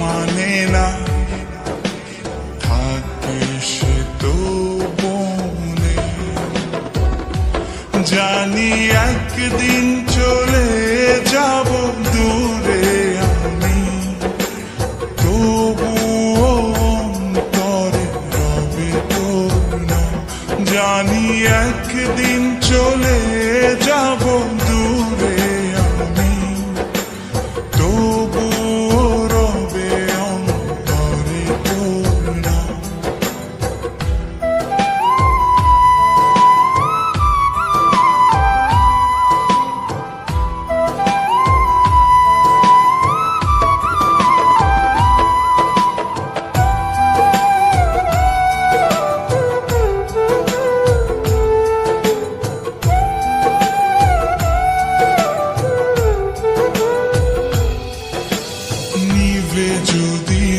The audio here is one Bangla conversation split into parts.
মানে না। থাকে সে তো বনে জানি একদিন চলে যাব দূরে আমি। তবুও অন্তরে জানি একদিন চলে যাব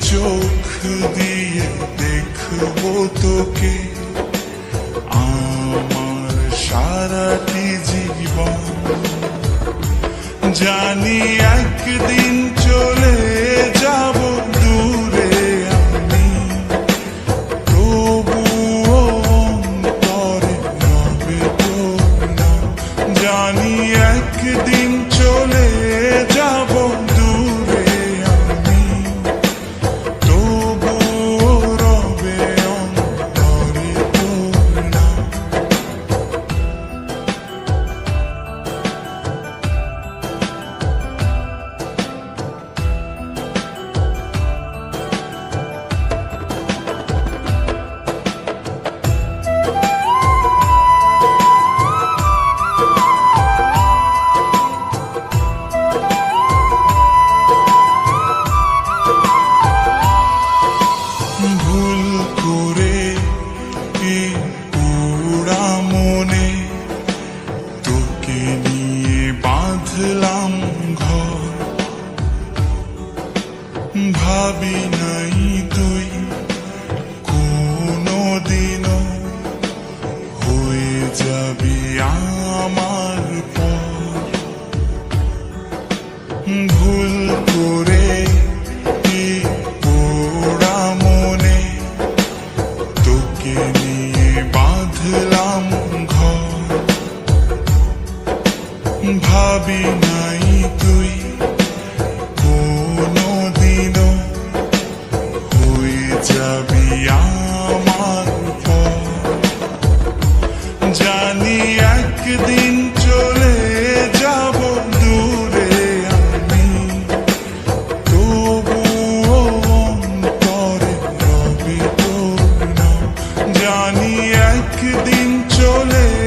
চোখ দিয়ে তোকে। আমার সারাটি জীবন জানি একদিন চলে যাব। পুরা মনে তোকে নিয়ে বাঁধলাম ঘর। ভাবি নাই তুই কোনো দিনও হয়ে যাবি আমার পর। ভুল করে পোড়া মনে তোকে নিয়ে বাঁধলাম ঘর। ভাবি নাই তুই কোনো দিনও হয়ে যাবি আমার জানি একদিন জানি একদিন চলে